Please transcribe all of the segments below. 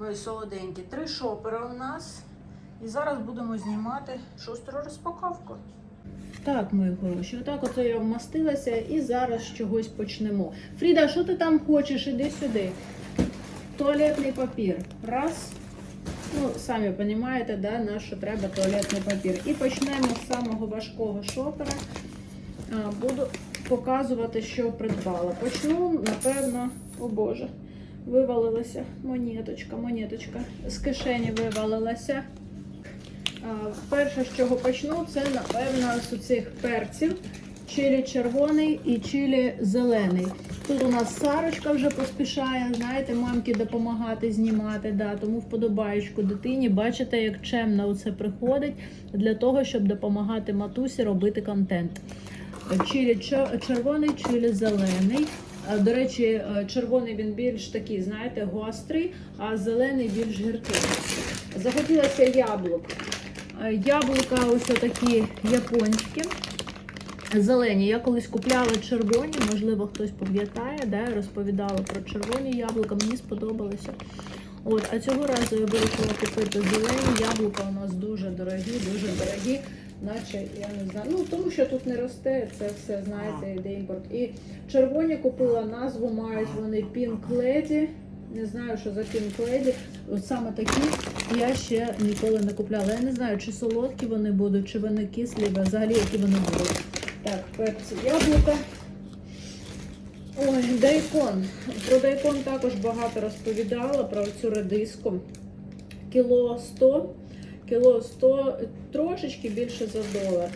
Ой, солоденькі. Три шопери у нас. І зараз будемо знімати шостеру розпаковку. Так, мої хороші, отак оце я вмастилася і зараз чогось почнемо. Фріда, що ти там хочеш? Іди сюди. Туалетний папір. Раз. Ну, самі розумієте, да, на що треба туалетний папір. І почнемо з самого важкого шопера. Буду показувати, що придбала. Почну, напевно, о Боже, вивалилася монеточка, монеточка. З кишені вивалилася. Перше, з чого почну, це, напевно, з цих перців. Чилі червоний і чилі зелений. Тут у нас Сарочка вже поспішає, знаєте, мамки допомагати знімати. Да, тому вподобаєчку дитині. Бачите, як чемно оце приходить для того, щоб допомагати матусі робити контент. Чилі червоний, чилі зелений. До речі, е, червоний він більш такий, знаєте, гострий, а зелений більш гіркий. Захотілося яблук. Е, Яблука ось такі японські. Зелені. Я колись купляла червоні, можливо, хтось пам'ятає, я розповідала про червоні яблука, мені сподобалося. От, а цього разу я вирішила купити зелені яблука. У нас дуже дорогі, дуже дорогі. Наче я не знаю. Ну тому що тут не росте, це все знаєте, йде імпорт. І червоні купила назву, мають вони Pink Lady. Не знаю, що за Pink Lady. От саме такі я ще ніколи не купляла. Я не знаю, чи солодкі вони будуть, чи вони кислі, взагалі які вони будуть. Так, перці яблука. Ой, дайкон. Про дайкон також багато розповідала про цю редиску. Кіло 100, кіло 100, трошечки більше за долар.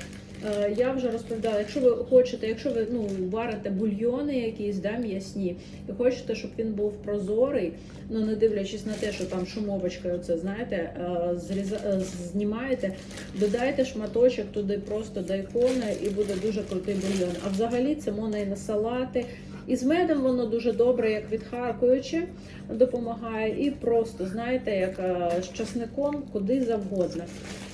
Е, Я вже розповідала, якщо ви хочете, якщо ви ну, варите бульйони якісь да, м'ясні, і хочете, щоб він був прозорий, ну не дивлячись на те, що там шумовочкою, оце, знаєте, е, зріза, е, знімаєте, додайте шматочок туди просто дайкона і буде дуже крутий бульйон. А взагалі це можна і на салати. І з медом воно дуже добре, як відхаркуюче, допомагає. І просто, знаєте, як е, з часником, куди завгодно.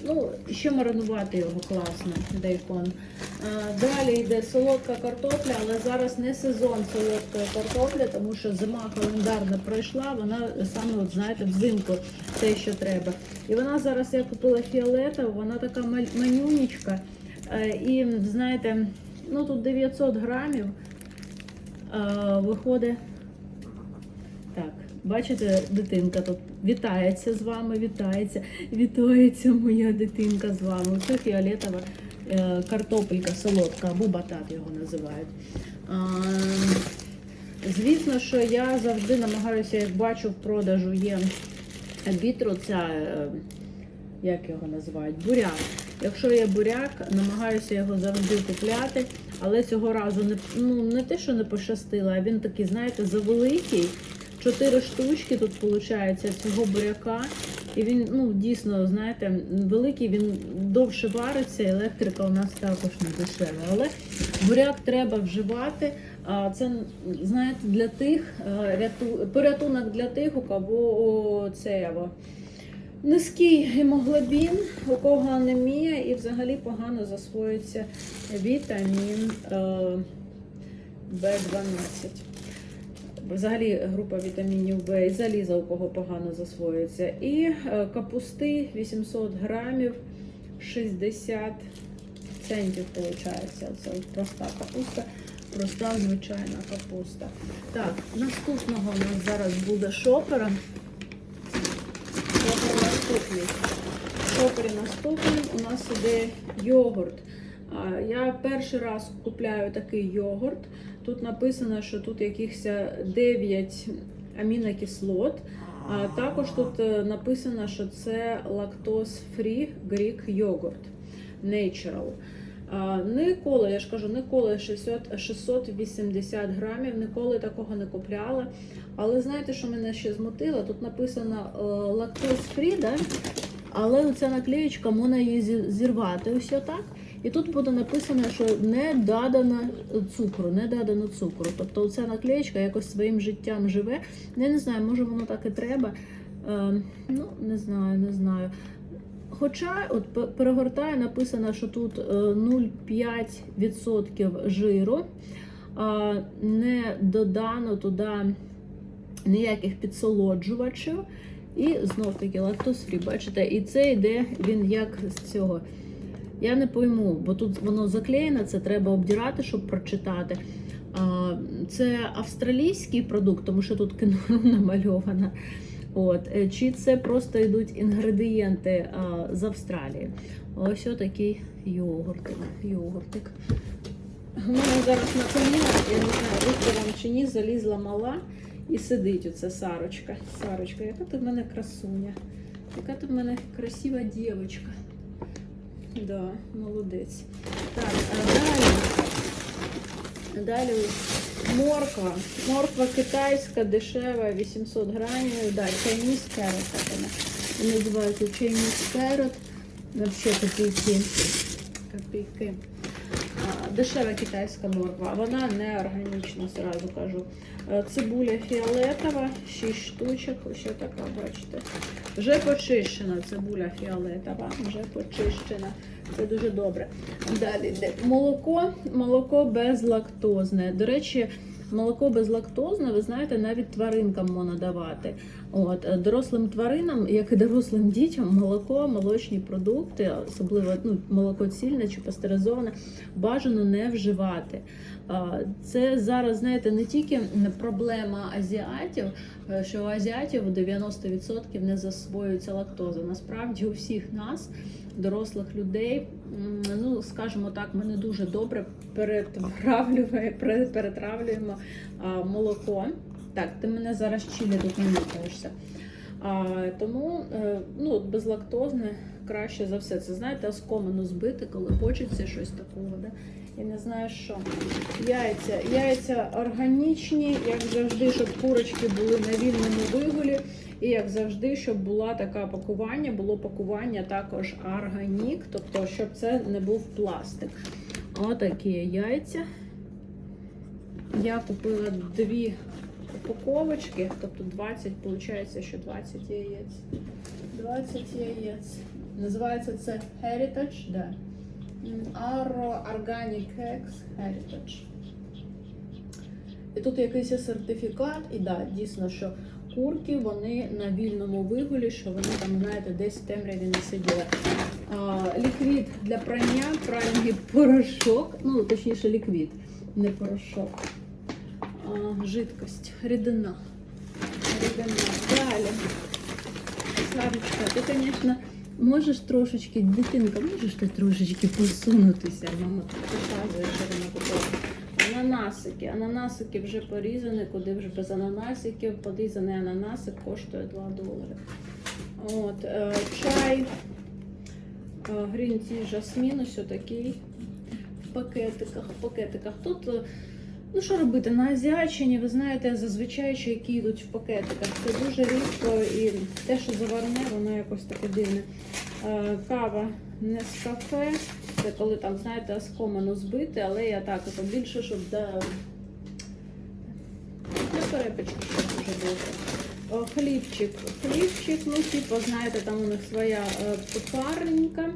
Ну, ще маринувати його класно, дайкон. Е, Далі йде солодка картопля, але зараз не сезон солодкої картоплі, тому що зима календарна пройшла, вона саме, от, знаєте, взимку те, що треба. І вона зараз, я купила фіолетову, вона така манюнічка. Е, І знаєте, ну тут 900 грамів. Е, Виходить. Так, бачите, дитинка тут вітається з вами, вітається, вітається моя дитинка з вами. Це фіолетова е, картопелька солодка, або батат його називають. Звісно, що я завжди намагаюся, як бачу, в продажу є бітро, ця, е, як його називають, буряк. Якщо є буряк, намагаюся його завжди купляти, але цього разу не, ну, не те, що не пощастило, а він такий, знаєте, завеликий. Чотири штучки тут виходить цього буряка. І він ну, дійсно, знаєте, великий, він довше вариться, електрика у нас також не дешева. Але буряк треба вживати. А Це, знаєте, для тих, е, порятунок для тих, у кого це низький гемоглобін, у кого анемія і взагалі погано засвоюється вітамін е, В12. Взагалі група вітамінів В і заліза, у кого погано засвоюється. І е, капусти 800 грамів 60 центів виходить. Це проста капуста, проста звичайна капуста. Так, наступного у нас зараз буде шопера. Шопер наступний. наступним у нас іде йогурт. Я перший раз купляю такий йогурт. Тут написано, що тут якихось 9 амінокислот. А також тут е, написано, що це лактоз-фрі Greek йогурт Natural. Ніколи, я ж кажу, ніколи 600, 680 грамів, ніколи такого не купляла. Але знаєте, що мене ще змотило? Тут написано лактоз-фрі, да? але оця наклеєчка можна її зірвати ось отак. І тут буде написано, що не додано цукру, не додано цукру. Тобто ця наклеєчка якось своїм життям живе. Я не знаю, може воно так і треба. Е, ну, не знаю, не знаю. Хоча от перегортаю, написано, що тут е, 0,5% жиру, не додано туди ніяких підсолоджувачів. І знов таки лактоз фрі, бачите, і це йде він як з цього. Я не пойму, бо тут воно заклеєно, це треба обдирати, щоб прочитати. Це австралійський продукт, тому що тут кенгуру намальовано. От, е, чи це просто йдуть інгредієнти а, з Австралії? Ось отакий йогуртик. йогуртик. У мене зараз на коні, я не знаю, видно вам чи ні, залізла мала і сидить оця Сарочка. Сарочка, яка ти в мене красуня, яка ти в мене красива дівчинка. Да, молодець. Так, а далі. Далі морква. Морква китайська, дешева, 800 грамів. Да, Chinese carrot, так вона і називається Chinese carrot. Копійки. Копійки. Дешева китайська морква, вона не органічна, сразу кажу. Е, Цибуля фіолетова, 6 штучок, ось така, бачите. Вже почищена цибуля фіолетова, вже почищена. Це дуже добре. Далі молоко, молоко безлактозне. До речі, молоко безлактозне, ви знаєте, навіть тваринкам можна давати. От е, дорослим тваринам, як і дорослим дітям, молоко, молочні продукти, особливо ну, молоко цільне чи пастеризоване, бажано не вживати. Це зараз, знаєте, не тільки проблема азіатів, е, що у азіатів 90% не засвоюється лактоза. Насправді у всіх нас, дорослих людей, ну скажімо так, ми не дуже добре перетравлюємо, перетравлюємо молоко. Так, ти мене зараз чилі тут не тому е, ну, безлактозне краще за все. Це знаєте, оскомину збити, коли хочеться щось такого. Да? Я не знаю що. Яйця. Яйця органічні, як завжди, щоб курочки були на вільному вигулі. І як завжди, щоб була така пакування, було пакування також органік, тобто, щоб це не був пластик. Отакі яйця. Я купила дві упаковочки, тобто 20, виходить, що 20 яєць. 20 яєць. Називається це Heritage, да. М, Aro Organic Eggs Heritage. І тут якийсь сертифікат, і да, дійсно, що курки вони на вільному вигулі, що вони там, знаєте, десь в темряві не сиділи. А, ліквід для прання, пральний порошок, ну точніше ліквід, не порошок. Жидкость, рідина. Рідина. Далі. Сарочка, ти, звісно, можеш трошечки, дитинка, можеш ти трошечки посунутися. Мама тут показує, що вона купила. Ананасики. Ананасики вже порізані, куди вже без ананасиків. Порізаний ананасик коштує 2 долари. От, е, чай, грін ті жасмін, ось такий в пакетиках. В пакетиках. Тут, е, ну що робити, на Азіаччині, ви знаєте, зазвичай чайки йдуть в пакетиках. Це дуже рідко і те, що заварне, воно якось таке дивне. Е, Кава не з кафе. Це коли там, знаєте, оскомано збити, але я так ото більше, щоб да... для перепічки дуже добре. Хлібчик. Хлібчик, ну, типу, знаєте, там у них своя пекаренька.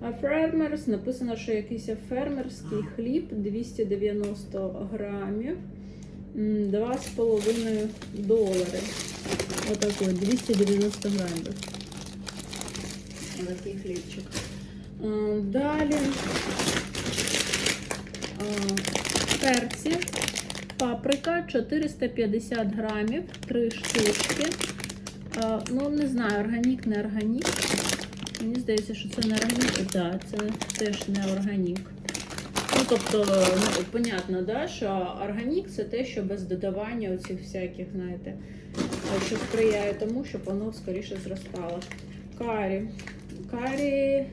А Фермерс, написано, що якийсь фермерський хліб 290 грамів, 2,5 долари. Отакий, 290 грамів. Такий хлібчик. Далі перці. Паприка 450 грамів, 3 штучки. Ну, не знаю, органік, не органік. Мені здається, що це не органік. Так, це теж не органік. Ну, тобто, ну, понятно, да, що органік це те, що без додавання оцих всяких, знаєте, що сприяє тому, щоб воно скоріше зростало. Карі. Карі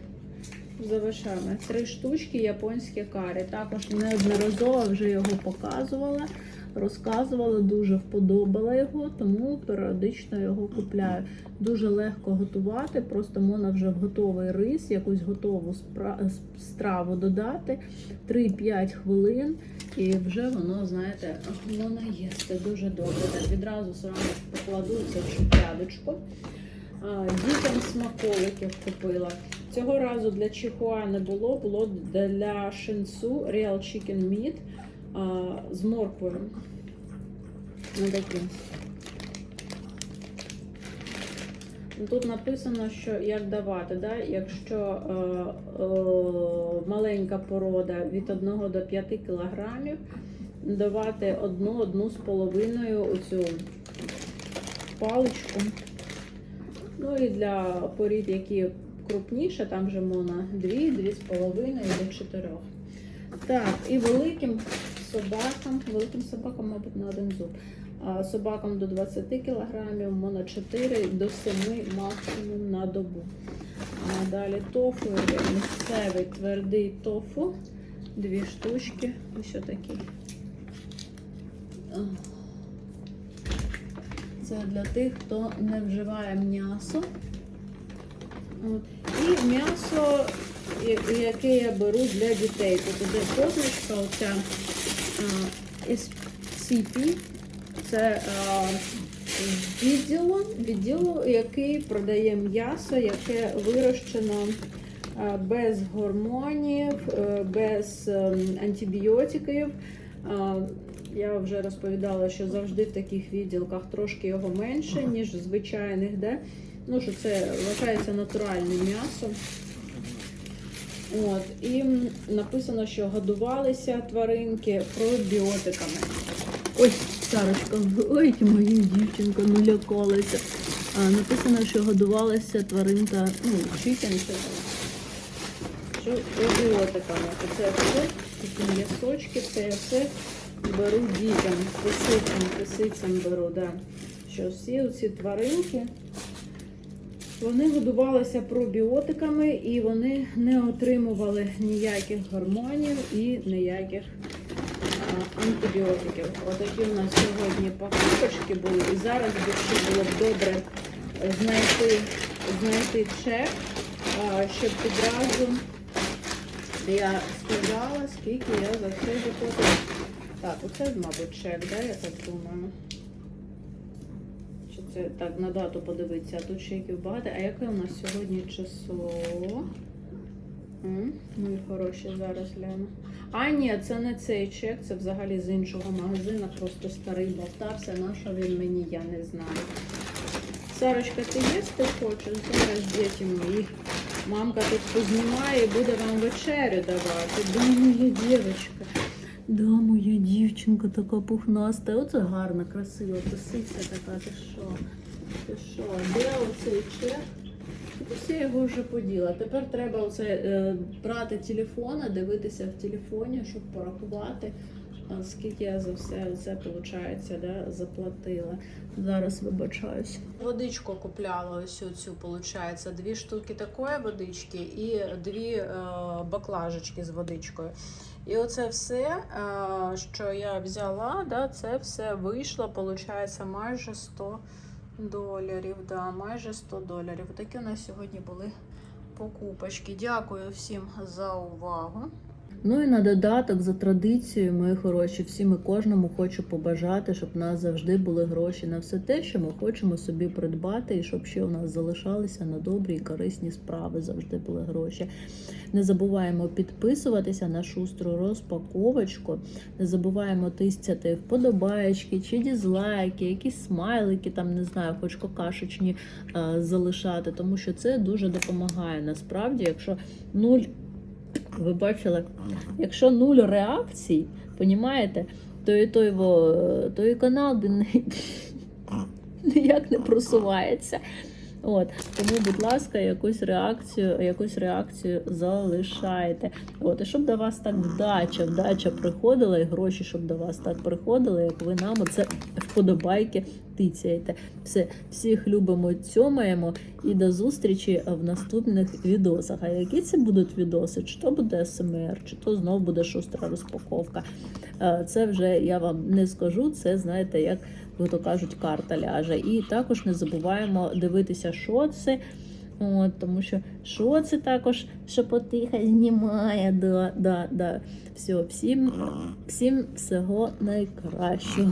з овочами. Три штучки японське карі. Також неодноразово вже його показувала, розказувала, дуже вподобала його, тому періодично його купляю. Дуже легко готувати, просто можна вже в готовий рис, якусь готову страву додати 3-5 хвилин, і вже воно, знаєте, воно їсти дуже добре. Так відразу сразу це в шухлядочку. Дітям смаколиків купила. Цього разу для чихуа не було, було для шинцу Real Chicken Meat з морквою. Ну, такі. Тут написано, що як давати, да? якщо е, е, маленька порода від 1 до 5 кілограмів, давати одну, одну з половиною оцю паличку. Ну і для порід, які крупніше, там вже можна 2, 2,5 до 4. Так, і великим собакам, великим собакам, мабуть, на один зуб. Собакам до 20 кг, можна 4 до 7 максимум на добу. А далі тофу, місцевий твердий тофу. Дві штучки. Ось такі. Це для тих, хто не вживає м'ясо. І м'ясо, яке я беру для дітей. Тут іде позначка, оця SCP. Це а, відділу, відділу, який продає м'ясо, яке вирощено а, без гормонів, е, без антибіотиків. Я вже розповідала, що завжди в таких відділках трошки його менше, ніж в звичайних, де ну, що це вважається натуральним м'ясом. От, і написано, що годувалися тваринки пробіотиками. Ой, Сарочка, ой, моя дівчинка, налякалася. А, написано, що годувалася тваринка, ну, там. Що пробіотиками. Це все, такі м'ясочки, це я все беру дітям, лисицям, лисицям беру, да. Що всі ці тваринки, вони годувалися пробіотиками і вони не отримували ніяких гормонів і ніяких антибіотиків. Отакі у нас сьогодні покупочки були. І зараз ще було б добре знайти, знайти чек, щоб відразу я сказала, скільки я за це заплатила. Так, оце, мабуть, чек, да, я так думаю. Це так на дату подивитися, а тут чеків багато. А яке у нас сьогодні число? Мої хороші, зараз гляну. А, ні, це не цей чек, це взагалі з іншого магазину, просто старий болтався. На що він мені, я не знаю. Сарочка, ти їсти хочеш? Зараз діти мої. Мамка тут познімає і буде вам вечерю давати. Да, моя дівчинка. Да, моя дівчинка така пухнаста. Оце гарна, красива, писиця така. Ти що? Ти що? Де оцей чек? Я його вже поділа. Тепер треба оце, е, брати телефона, дивитися в телефоні, щоб порахувати, скільки я за все це виходить, да, заплатила. Зараз вибачаюсь. Водичку купляла ось цю, виходить, дві штуки такої водички і дві е, баклажечки з водичкою. І оце все, е, що я взяла, да, це все вийшло, виходить, майже 100 доларів. Да, майже 100 доларів. Такі у нас сьогодні були покупочки. Дякую всім за увагу. Ну і на додаток за традицією, мої хороші, всім і кожному хочу побажати, щоб у нас завжди були гроші на все те, що ми хочемо собі придбати, і щоб ще у нас залишалися на добрі і корисні справи. Завжди були гроші. Не забуваємо підписуватися на шустру розпаковочку. Не забуваємо тисяти вподобаєчки чи дізлайки, якісь смайлики, там не знаю, хоч какашечні е, залишати, тому що це дуже допомагає. Насправді, якщо нуль. Ви бачили, якщо нуль реакцій, понімаєте, то і той, во, той канал ніяк не просувається. От, тому, будь ласка, якусь реакцію, якусь реакцію залишайте. От, і щоб до вас так вдача, вдача приходила, і гроші, щоб до вас так приходили, як ви нам оце вподобайки тицяєте. Все, всіх любимо, цьомаємо і до зустрічі в наступних відосах. А які це будуть відоси? Чи то буде СМР, чи то знов буде шустра розпаковка. Е, Це вже я вам не скажу. Це знаєте, як ви то кажуть, карта ляже. І також не забуваємо дивитися, що це. От, тому що що це також шепотиха знімає. Да, да, да. Все, всім, всім всього найкращого.